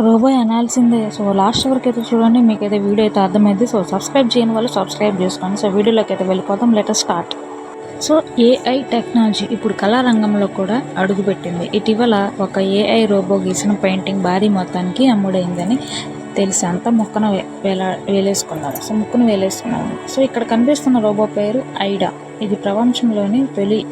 Robo అనాల్సిందే. So last వరకు అయితే చూడండి మీకు అయితే వీడియో అయితే అర్థమైంది. సో సబ్స్క్రైబ్ చేయని వాళ్ళు సబ్స్క్రైబ్ చేసుకోండి. సో వీడియోలోకి అయితే వెళ్ళిపోతాం letter start so AI technology ఇప్పుడు కళారంగంలో కూడా అడుగుపెట్టింది. ఇటీవల ఒక ఏఐ రోబో గీసిన పెయింటింగ్ భారీ మొత్తానికి అమ్ముడైందని తెలిసి అంతా ముక్కన వే- వేలా వేలేసుకున్నారు. సో ముక్కును వేలేసుకున్నారు. సో ఇక్కడ కనిపిస్తున్న రోబో పేరు ఐడా. ఇది ప్రపంచంలోని తొలి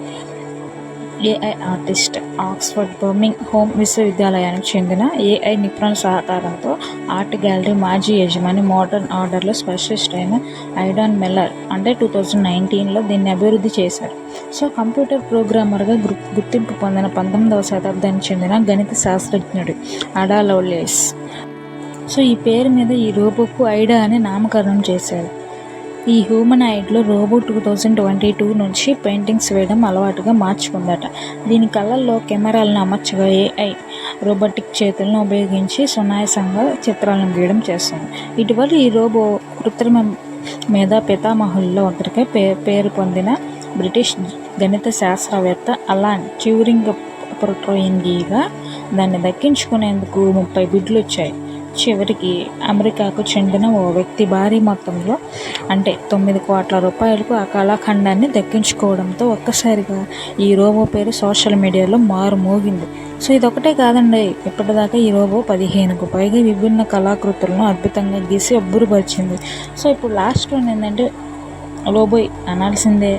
AI artist Oxford Birmingham విశ్వవిద్యాలయానికి చెందిన ఏఐ నిపుణుల సహకారంతో ఆర్ట్ గ్యాలరీ మాజీ యజమాని మోడర్న్ ఆర్డర్లో స్పెషలిస్ట్ అయిన ఐడాన్ మెల్లర్ అంటే టూ థౌజండ్ నైన్టీన్లో దీన్ని అభివృద్ధి చేశారు. సో కంప్యూటర్ ప్రోగ్రామర్గా గుర్తింపు పొందిన పంతొమ్మిదవ శతాబ్దానికి చెందిన గణిత శాస్త్రజ్ఞుడు అడా లవ్లేస్ సో ఈ పేరు మీద ఈ రోబోకు ఐడా అని నామకరణం చేశారు. ఈ హ్యూమనాయిడ్లో robot two thousand twenty two నుంచి పెయింటింగ్స్ వేయడం అలవాటుగా మార్చుకుందట. దీని కళ్ళల్లో కెమెరాలను అమర్చగా ఏఐ రోబోటిక్ చేతులను ఉపయోగించి సునాయాసంగా చిత్రాలను గీయడం చేస్తుంది. ఇటీవల ఈ రోబో కృత్రిమ మీద పితామహుల్లో ఒకరికే పే పేరు పొందిన బ్రిటిష్ గణిత శాస్త్రవేత్త అలాన్ ట్యూరింగ్ ప్రొట్రోయింగీగా దాన్ని దక్కించుకునేందుకు ముప్పై బిడ్లు వచ్చాయి. చివరికి అమెరికాకు చెందిన ఓ వ్యక్తి భారీ మొత్తంలో అంటే తొమ్మిది కోట్ల రూపాయలకు ఆ కళాఖండాన్ని దక్కించుకోవడంతో ఒక్కసారిగా ఈ రోబో పేరు సోషల్ మీడియాలో మారుమోగింది. సో ఇదొకటే కాదండి ఇప్పటిదాకా ఈ రోబో పదిహేనుకు పైగా విభిన్న కళాకృతులను అద్భుతంగా గీసి అబ్బురుపరిచింది. సో ఇప్పుడు లాస్ట్ వన్ ఏంటంటే రోబోయ్ అనాల్సిందే